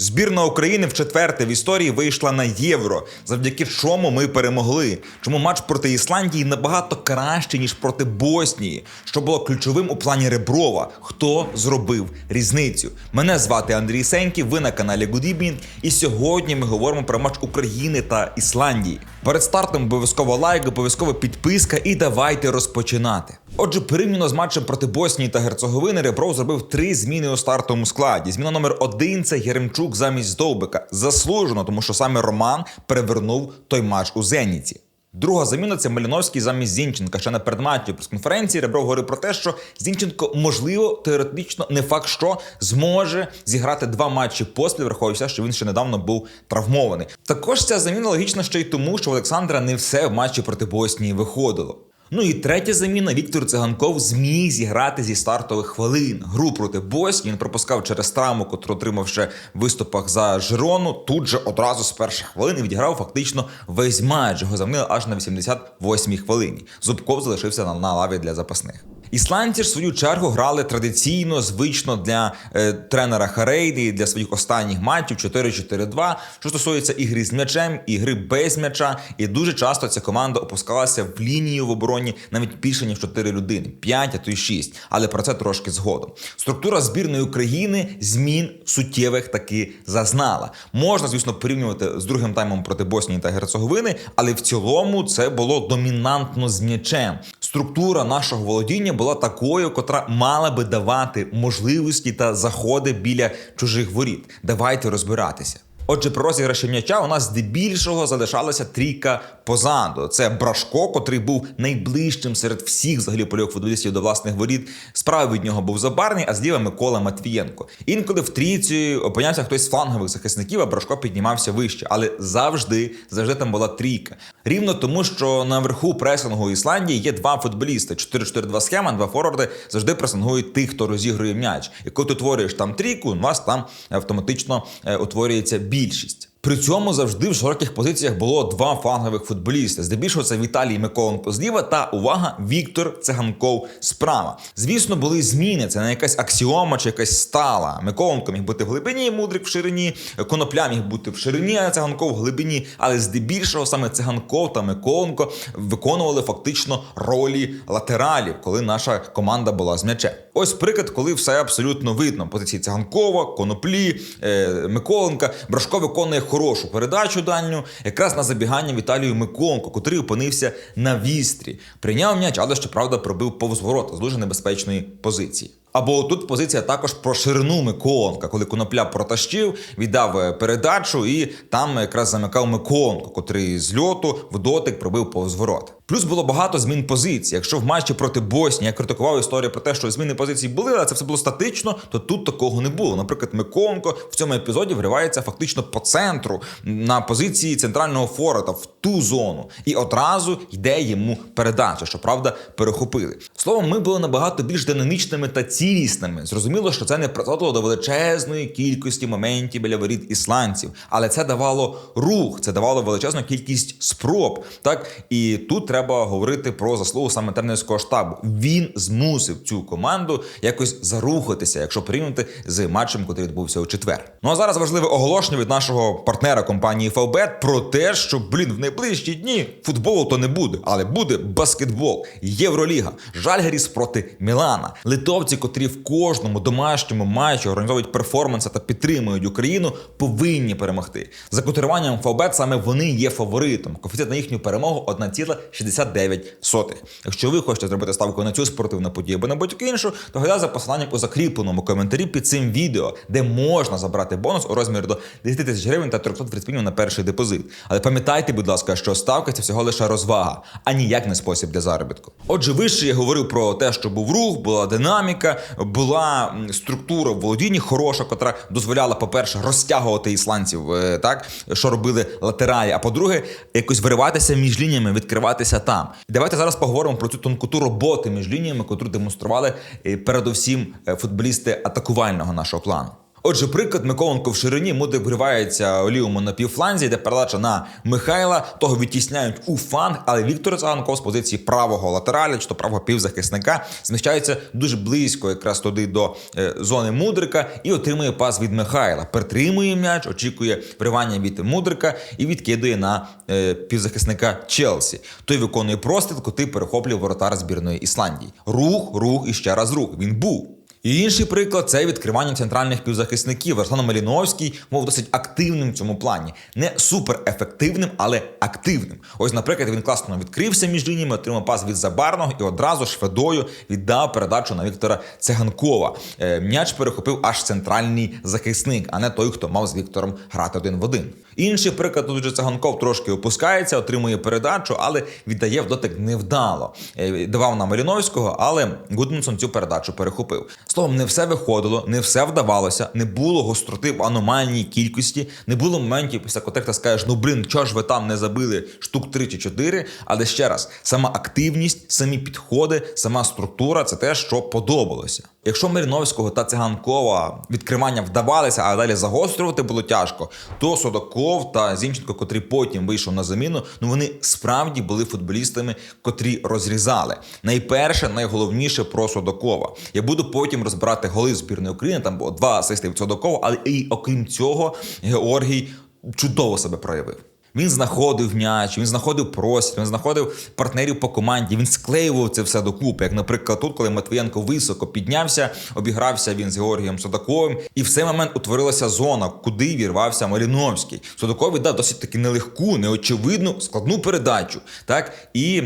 Збірна України в четверте в історії вийшла на євро, завдяки чому ми перемогли. Чому матч проти Ісландії набагато кращий, ніж проти Боснії, що було ключовим у плані Реброва. Хто зробив різницю? Мене звати Андрій Сеньків, ви на каналі Evening, і сьогодні ми говоримо про матч України та Ісландії. Перед стартом обов'язково лайк, обов'язково підписка, і давайте розпочинати. Отже, порівняно з матчем проти Боснії та Герцеговини Ребров зробив три зміни у стартовому складі. Зміна номер один це Єремчук замість Довбика. Заслужено, тому що саме Роман перевернув той матч у Зеніці. Друга заміна це Маліновський замість Зінченка. Ще на передматчі прес-конференції Ребров говорив про те, що Зінченко, можливо, теоретично, не факт, що зможе зіграти два матчі поспіль, враховуючи, що він ще недавно був травмований. Також ця заміна логічна ще й тому, що у Олександра не все в матчі проти Боснії виходило. Ну і третя заміна Віктор Циганков зміг зіграти зі стартових хвилин. Гру проти Боснії він пропускав через травму, котру отримав ще в виступах за Жирону. Тут же одразу з перших хвилин і відіграв фактично весь матч. Його замінили аж на 88-й хвилині. Зубков залишився на, лаві для запасних. Ісландці ж в свою чергу грали традиційно, звично для е, тренера Харейди для своїх останніх матчів 4-4-2. Що стосується ігри з м'ячем, ігри без м'яча, і дуже часто ця команда опускалася в лінію в обороні навіть більше ніж 4 людини, 5, а то й 6. Але про це трошки згодом. Структура збірної України змін суттєвих таки зазнала. Можна, звісно, порівнювати з другим таймом проти Боснії та Герцеговини, але в цілому це було домінантно з м'ячем. Структура нашого володіння була такою, котра мала би давати можливості та заходи біля чужих воріт. Давайте розбиратися. Отже, при розіграші м'яча у нас здебільшого залишалася трійка позаду. Це Брашко, котрий був найближчим серед всіх взагалі польових футболістів до власних воріт. Справа від нього був Забарний, а зліва Микола Матвієнко. Інколи в трійці опинявся хтось з флангових захисників, а Брашко піднімався вище. Але завжди, завжди там була трійка. Рівно тому, що наверху пресингу Ісландії є два футболісти: 4-4-2 схема, два форварди завжди пресингують тих, хто розігрує м'яч. І коли ти утворюєш там трійку, у вас там автоматично е, утворюється більшість. При цьому завжди в широких позиціях було два флангових футболісти. Здебільшого це Віталій Миколенко зліва та увага Віктор Циганков справа. Звісно, були зміни. Це не якась аксіома чи якась стала. Миколенко міг бути в глибині, мудрик в ширині, конопля міг бути в ширині, а циганков в глибині. Але здебільшого саме циганков та Миколенко виконували фактично ролі латералів, коли наша команда була з м'ячем. Ось приклад, коли все абсолютно видно. Позиції циганкова, коноплі, е, Миколенка. Брашко виконує хорошу передачу дальню, якраз на забігання Віталію Миколенко, котрий опинився на вістрі. Прийняв м'яч, але щоправда пробив повз ворота з дуже небезпечної позиції. Або тут позиція також про ширину Миколенка, коли конопля протащив, віддав е, передачу, і там якраз замикав Миколенко, котрий з льоту в дотик пробив повз ворот. Плюс було багато змін позицій. Якщо в матчі проти Боснії я критикував історію про те, що зміни позицій були, але це все було статично, то тут такого не було. Наприклад, Миколенко в цьому епізоді вривається фактично по центру на позиції центрального форварда в ту зону, і одразу йде йому передача, що правда перехопили. Словом, ми були набагато більш динамічними та цілісними. Зрозуміло, що це не призводило до величезної кількості моментів біля воріт ісландців, але це давало рух, це давало величезну кількість спроб. Так і тут треба говорити про заслугу саме тренерського штабу. Він змусив цю команду якось зарухатися, якщо порівняти з матчем, який відбувся у четвер. Ну а зараз важливе оголошення від нашого партнера компанії Фавбет про те, що блін в найближчі дні футболу то не буде, але буде баскетбол, Євроліга, Жальгеріс проти Мілана. Литовці, котрі в кожному домашньому матчі організовують перформанси та підтримують Україну, повинні перемогти. За котируванням Фавбет саме вони є фаворитом. Коефіцієнт на їхню перемогу 1,69. Якщо ви хочете зробити ставку на цю спортивну подію або на будь-яку іншу, то глядайте за посиланням у закріпленому коментарі під цим відео, де можна забрати бонус у розмірі до 10 тисяч гривень та 300 гривень на перший депозит. Але пам'ятайте, будь ласка, що ставка це всього лише розвага, а ніяк не спосіб для заробітку. Отже, вище я говорив про те, що був рух, була динаміка, була структура в володінні хороша, котра дозволяла, по-перше, розтягувати ісландців, е, так що робили латералі. А по-друге, якось вириватися між лініями, відкриватися там. Давайте зараз поговоримо про цю тонкоту роботи між лініями, котру демонстрували е, передовсім е, футболісти атакувального нашого плану. Отже, приклад Миколенко в ширині Мудрик вривається у лівому на півфланзі, де передача на Михайла, того відтісняють у фланг, але Віктор Циганков з позиції правого латераля, чи то правого півзахисника, зміщається дуже близько, якраз туди до е, зони Мудрика, і отримує пас від Михайла. Притримує м'яч, очікує вривання від Мудрика і відкидує на е, півзахисника Челсі. Той виконує простріл, коти перехоплює воротар збірної Ісландії. Рух, рух і ще раз рух. Він був. І інший приклад це відкривання центральних півзахисників. Руслан Маліновський був досить активним в цьому плані. Не суперефективним, але активним. Ось, наприклад, він класно відкрився між лініями, отримав пас від Забарного і одразу шведою віддав передачу на Віктора Циганкова. Е, М'яч перехопив аж центральний захисник, а не той, хто мав з Віктором грати один в один. Інший приклад тут же Циганков трошки опускається, отримує передачу, але віддає в дотик невдало. Е, Давав на Маліновського, але Гудмунсон цю передачу перехопив. Словом, не все виходило, не все вдавалося, не було гостроти в аномальній кількості, не було моментів, після котрих ти скажеш, ну блін, чого ж ви там не забили штук 3 чи 4. Але ще раз, сама активність, самі підходи, сама структура це те, що подобалося. Якщо Мириновського та Циганкова відкривання вдавалися, а далі загострювати було тяжко, то Содоков та Зінченко, котрий потім вийшов на заміну, ну вони справді були футболістами, котрі розрізали. Найперше, найголовніше про Содокова. Я буду потім розбирати голи збірної України. Там було два асисти від Содокова, але і окрім цього, Георгій чудово себе проявив. Він знаходив м'яч, він знаходив простір, він знаходив партнерів по команді, він склеював це все докупи. Як, наприклад, тут, коли Матвієнко високо піднявся, обігрався він з Георгієм Судаковим, і в цей момент утворилася зона, куди вірвався Маріновський. Судаков віддав досить таки нелегку, неочевидну, складну передачу. Так і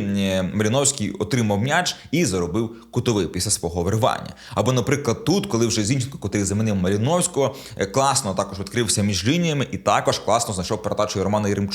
Маріновський отримав м'яч і заробив кутовий після свого вирвання. Або, наприклад, тут, коли вже Зінченко, котрий замінив Маріновського, е, класно також відкрився між лініями і також класно знайшов передачу Романа Єремчука,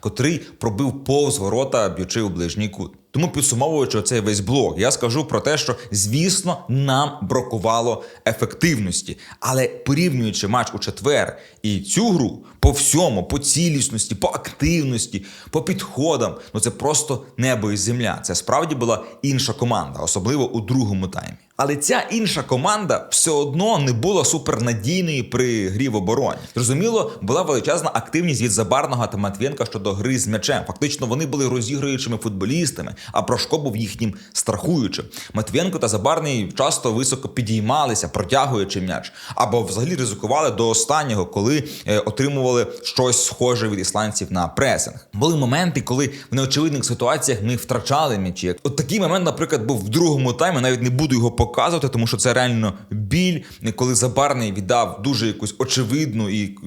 котрий пробив повз ворота, б'ючи у ближній кут. Тому підсумовуючи цей весь блок, я скажу про те, що звісно нам бракувало ефективності, але порівнюючи матч у четвер і цю гру по всьому, по цілісності, по активності, по підходам, ну це просто небо і земля. Це справді була інша команда, особливо у другому таймі. Але ця інша команда все одно не була супернадійною при грі в обороні. Зрозуміло, була величезна активність від Забарного та Матвєнка щодо гри з м'ячем. Фактично, вони були розігруючими футболістами, а Прошко був їхнім страхуючим. Матвєнко та Забарний часто високо підіймалися, протягуючи м'яч, або взагалі ризикували до останнього, коли е, отримували щось схоже від ісландців на пресинг. Були моменти, коли в неочевидних ситуаціях ми втрачали м'ячі. От такий момент, наприклад, був в другому таймі. Навіть не буду його показувати, тому що це реально біль, коли Забарний віддав дуже якусь очевидну і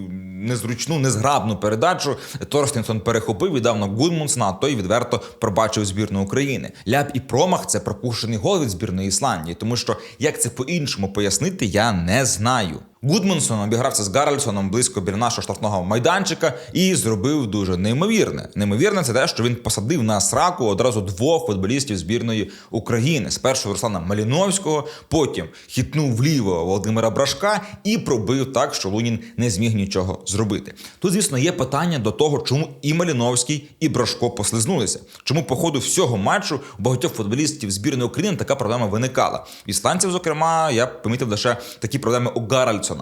незручну, незграбну передачу. Торстенсон перехопив, віддав на Гудмунсна, а той відверто пробачив збірну України. Ляп і промах це пропущений гол від збірної Ісландії, тому що як це по-іншому пояснити, я не знаю. Гудмунсон обігрався з Гаральсоном близько біля нашого штрафного майданчика і зробив дуже неймовірне. Неймовірне це те, що він посадив на сраку одразу двох футболістів збірної України. Спершу Руслана Маліновського, потім хитнув вліво Володимира Брашка і пробив так, що Лунін не зміг нічого зробити. Тут, звісно, є питання до того, чому і Маліновський, і Брашко послизнулися. Чому по ходу всього матчу у багатьох футболістів збірної України така проблема виникала. В ісландців, зокрема, я помітив лише такі проблеми у Гаральсона.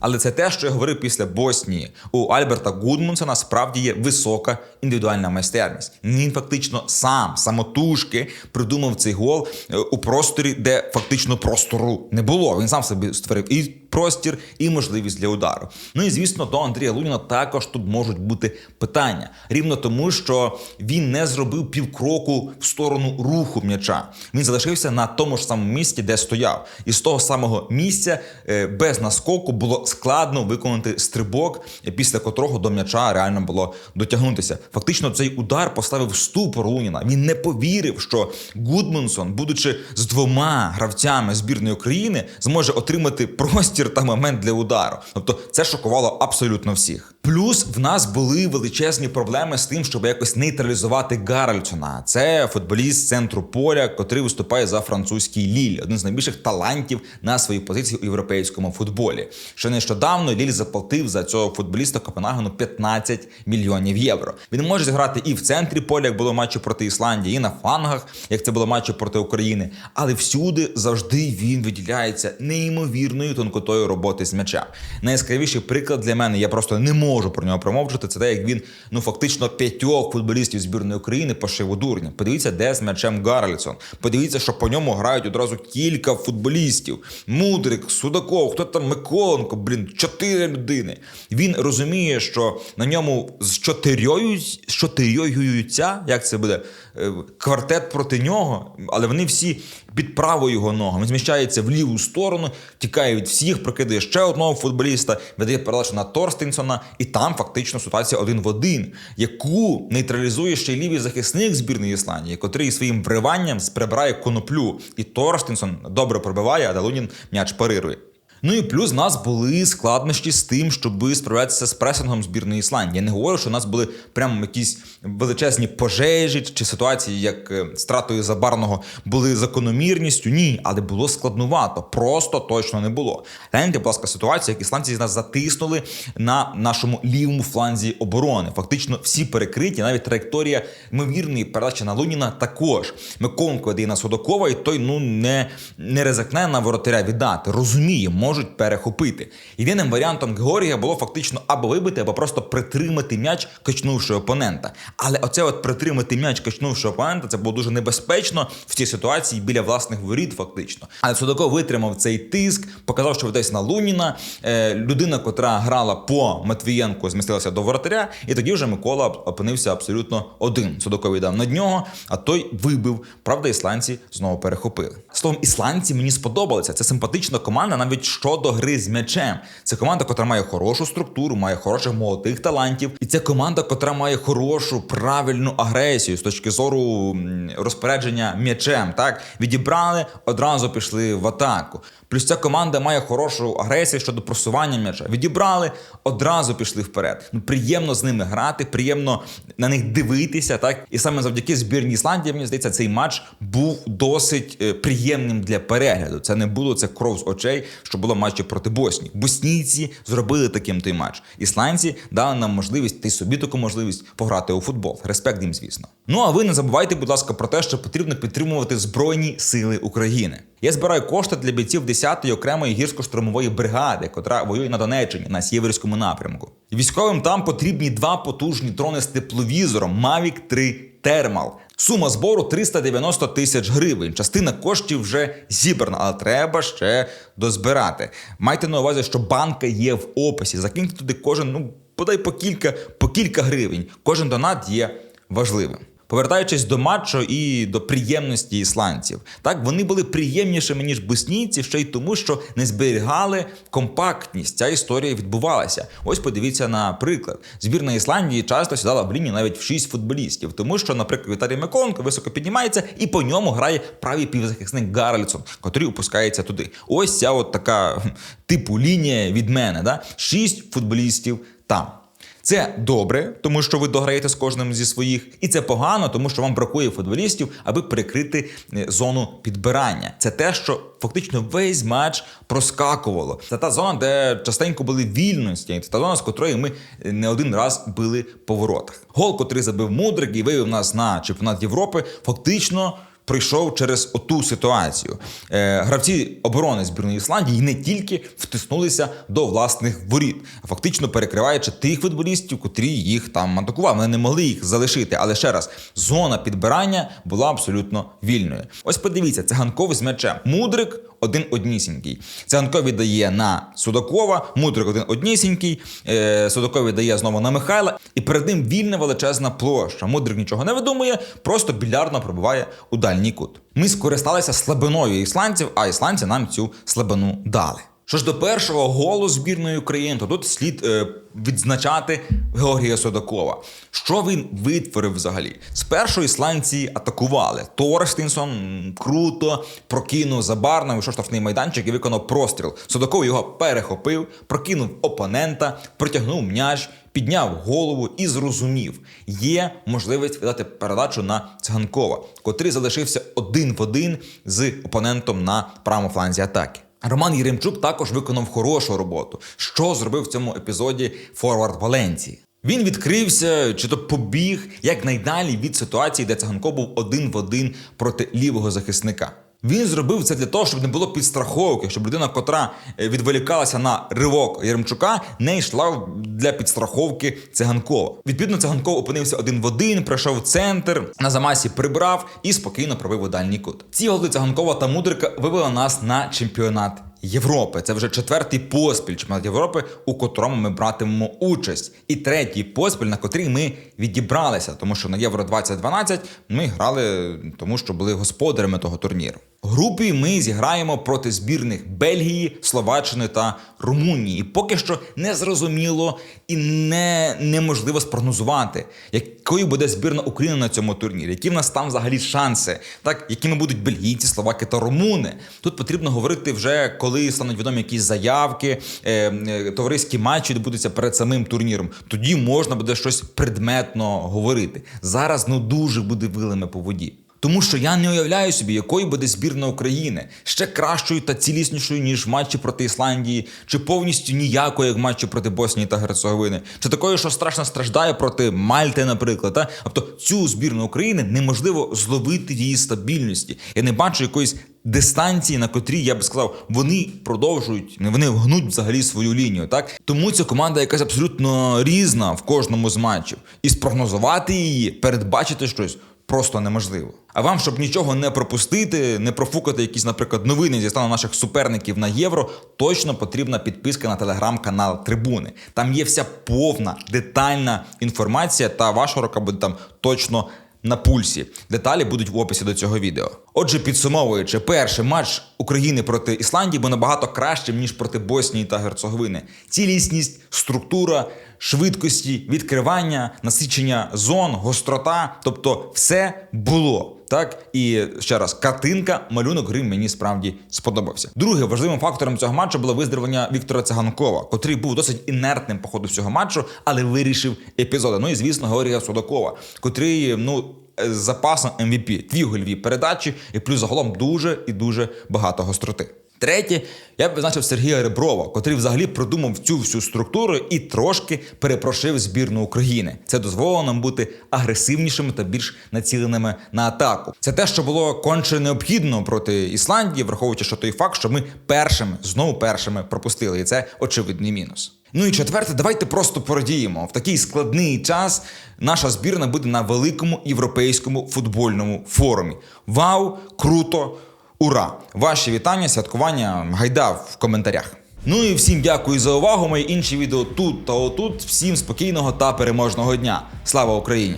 Але це те, що я говорив після Боснії. У Альберта Гудмунсена справді є висока індивідуальна майстерність. Він фактично сам самотужки придумав цей гол е, у просторі, де фактично простору не було. Він сам собі створив і простір, і можливість для удару. Ну і звісно, до Андрія Луніна також тут можуть бути питання. Рівно тому, що він не зробив півкроку в сторону руху м'яча. Він залишився на тому ж самому місці, де стояв. І з того самого місця е, без наскоку було складно виконати стрибок, після котрого до м'яча реально було дотягнутися. Фактично, цей удар поставив ступор Луніна. Він не повірив, що Гудмунсон, будучи з двома гравцями збірної України, зможе отримати простір та момент для удару. Тобто, це шокувало абсолютно всіх. Плюс в нас були величезні проблеми з тим, щоб якось нейтралізувати Гаральсона. Це футболіст центру поля, котрий виступає за французький Ліль, один з найбільших талантів на своїй позиції у європейському футболі. Ще нещодавно Ліль заплатив за цього футболіста Копенгагену 15 мільйонів євро. Він може зіграти і в центрі поля, як було матчі проти Ісландії, і на флангах, як це було матчі проти України. Але всюди завжди він виділяється неймовірною тонкотою роботи з м'яча. Найяскравіший приклад для мене, я просто не можу про нього промовчати. Це те, як він ну фактично п'ятьох футболістів збірної України пошив у дурня. Подивіться, де з м'ячем Гарлісон. Подивіться, що по ньому грають одразу кілька футболістів: Мудрик, Судаков, хто там Миколенко, блін, чотири людини. Він розуміє, що на ньому з чотирьою з чотирьоюються, як це буде, е, квартет проти нього, але вони всі під правою його ногу. Він зміщається в ліву сторону, тікає від всіх, прокидає ще одного футболіста, видає передачу на Торстенсона, і там фактично ситуація один в один, яку нейтралізує ще й лівий захисник збірної Ісландії, котрий своїм вриванням прибирає коноплю. І Торстенсон добре пробиває, а Далунін м'яч парирує. Ну і плюс в нас були складнощі з тим, щоб справлятися з пресингом збірної Ісландії. Я не говорю, що у нас були прямо якісь величезні пожежі чи ситуації, як е, з тратою забарного були закономірністю. Ні, але було складнувато. Просто точно не було. Гляньте, будь ласка, ситуація, як ісландці нас затиснули на нашому лівому фланзі оборони. Фактично всі перекриті, навіть траєкторія ймовірної передачі на Луніна також. Миколенко дає на Судакова, і той ну не, не ризикне на воротаря віддати. Розуміє, можуть перехопити. Єдиним варіантом Георгія було фактично або вибити, або просто притримати м'яч, качнувши опонента. Але оце от притримати м'яч, качнувши опонента, це було дуже небезпечно в цій ситуації біля власних воріт, фактично. Але Судаков витримав цей тиск, показав, що десь на Луніна. Е, людина, котра грала по Матвієнку, змістилася до воротаря, і тоді вже Микола опинився абсолютно один. Судаков віддав на нього, а той вибив. Правда, ісландці знову перехопили. Словом, ісландці мені сподобалися. Це симпатична команда, навіть щодо гри з м'ячем. Це команда, котра має хорошу структуру, має хороших молодих талантів, і це команда, котра має хорошу правильну агресію з точки зору розпорядження м'ячем. Так відібрали, одразу пішли в атаку. Плюс ця команда має хорошу агресію щодо просування м'яча. Відібрали, одразу пішли вперед. Ну приємно з ними грати, приємно на них дивитися. Так і саме завдяки збірній Ісландії, мені здається, цей матч був досить е, приємним для перегляду. Це не було це кров з очей, що було в матчі проти Боснії. Боснійці зробили таким той матч. Ісландці дали нам можливість та й собі таку можливість пограти у футбол. Респект їм, звісно. Ну а ви не забувайте, будь ласка, про те, що потрібно підтримувати Збройні Сили України. Я збираю кошти для бійців 10-ї окремої гірсько-штурмової бригади, котра воює на Донеччині на сіверському напрямку. Військовим там потрібні два потужні дрони з тепловізором Mavic 3 Thermal. Сума збору 390 тисяч гривень. Частина коштів вже зібрана, але треба ще дозбирати. Майте на увазі, що банка є в описі. Закиньте туди кожен, ну подай по кілька, по кілька гривень. Кожен донат є важливим. Повертаючись до матчу і до приємності ісландців, так вони були приємнішими ніж боснійці, ще й тому, що не зберігали компактність. Ця історія відбувалася. Ось подивіться на приклад. Збірна Ісландії часто сідала в лінії навіть в шість футболістів, тому що, наприклад, Віталій Миколенко високо піднімається і по ньому грає правий півзахисник Гарльсон, котрий опускається туди. Ось ця от така типу лінія від мене. Да? Шість футболістів там. Це добре, тому що ви дограєте з кожним зі своїх, і це погано, тому що вам бракує футболістів, аби прикрити е, зону підбирання. Це те, що фактично весь матч проскакувало. Це та зона, де частенько були вільності, це та зона, з котрої ми е, не один раз били по воротах. Гол, котрий забив мудрик і вивів нас на чемпіонат Європи, фактично прийшов через оту ситуацію. Е, гравці оборони збірної Ісландії не тільки втиснулися до власних воріт, фактично перекриваючи тих футболістів, котрі їх там атакували. Вони не могли їх залишити. Але ще раз, зона підбирання була абсолютно вільною. Ось подивіться, циганков з м'ячем. Мудрик один однісінький. Циганков віддає на Судакова, Мудрик один однісінький. Е, Судаков віддає знову на Михайла, і перед ним вільна величезна площа. Мудрик нічого не видумує, просто білярно пробиває у дальній кут. Ми скористалися слабиною ісландців, а ісландці нам цю слабину дали. Що ж до першого голу збірної України, то тут слід е, відзначати Георгія Судакова. Що він витворив взагалі? Спершу ісландці атакували. Торстінсон круто прокинув забарно, вийшов штрафний майданчик і виконав простріл. Судаков його перехопив, прокинув опонента, протягнув м'яч, підняв голову і зрозумів, є можливість видати передачу на циганкова, котрий залишився один в один з опонентом на правому фланзі атаки. Роман Єремчук також виконав хорошу роботу. Що зробив в цьому епізоді Форвард Валенції? Він відкрився чи то побіг якнайдалі від ситуації, де циганко був один в один проти лівого захисника. Він зробив це для того, щоб не було підстраховки, щоб людина, котра е, відволікалася на ривок Яремчука, не йшла для підстраховки циганкова. Відповідно, циганков опинився один в один, пройшов центр, на замасі прибрав і спокійно пробив у дальній кут. Ці голи циганкова та мудрика вивели нас на чемпіонат. Європи це вже четвертий поспіль чемпіонат Європи, у котрому ми братимемо участь, і третій поспіль, на котрий ми відібралися, тому що на Євро 2012 ми грали, тому що були господарями того турніру. Групі ми зіграємо проти збірних Бельгії, Словаччини та Румунії. І поки що не зрозуміло і не неможливо спрогнозувати, якою буде збірна України на цьому турнірі, які в нас там взагалі шанси, так якими будуть бельгійці, словаки та румуни. Тут потрібно говорити вже коли стануть відомі якісь заявки, е, е, товариські матчі відбудуться перед самим турніром. Тоді можна буде щось предметно говорити. Зараз ну дуже буде вилами по воді. Тому що я не уявляю собі, якою буде збірна України ще кращою та ціліснішою, ніж в матчі проти Ісландії, чи повністю ніякою, як в матчі проти Боснії та Герцеговини, чи такою, що страшно страждає проти Мальти, наприклад. Та? Тобто цю збірну України неможливо зловити її стабільності. Я не бачу якоїсь дистанції, на котрій я би сказав, вони продовжують, вони гнуть взагалі свою лінію. Так тому ця команда якась абсолютно різна в кожному з матчів, і спрогнозувати її, передбачити щось просто неможливо. А вам, щоб нічого не пропустити, не профукати якісь, наприклад, новини зі стану наших суперників на євро, точно потрібна підписка на телеграм-канал Трибуни. Там є вся повна детальна інформація, та ваша рука буде там точно. На пульсі деталі будуть в описі до цього відео. Отже, підсумовуючи, перший матч України проти Ісландії був набагато кращим ніж проти Боснії та Герцеговини. Цілісність, структура, швидкості, відкривання, насичення зон, гострота тобто все було. Так і ще раз, картинка, малюнок гри мені справді сподобався. Другим важливим фактором цього матчу було виздоровлення Віктора Циганкова, котрий був досить інертним по ходу всього матчу, але вирішив епізоди. Ну і звісно, Георгія Судакова, котрий ну. З запасом MVP, дві гольові передачі, і плюс загалом дуже і дуже багато гостроти. Третє, я б визначив Сергія Реброва, котрий взагалі продумав цю всю структуру і трошки перепрошив збірну України. Це дозволило нам бути агресивнішими та більш націленими на атаку. Це те, що було конче необхідно проти Ісландії, враховуючи, що той факт, що ми першими знову першими пропустили, і це очевидний мінус. Ну і четверте, давайте просто порадіємо. В такий складний час наша збірна буде на великому європейському футбольному форумі. Вау, круто! Ура! Ваші вітання, святкування гайда в коментарях. Ну і всім дякую за увагу. Мої інші відео тут та отут. Всім спокійного та переможного дня. Слава Україні!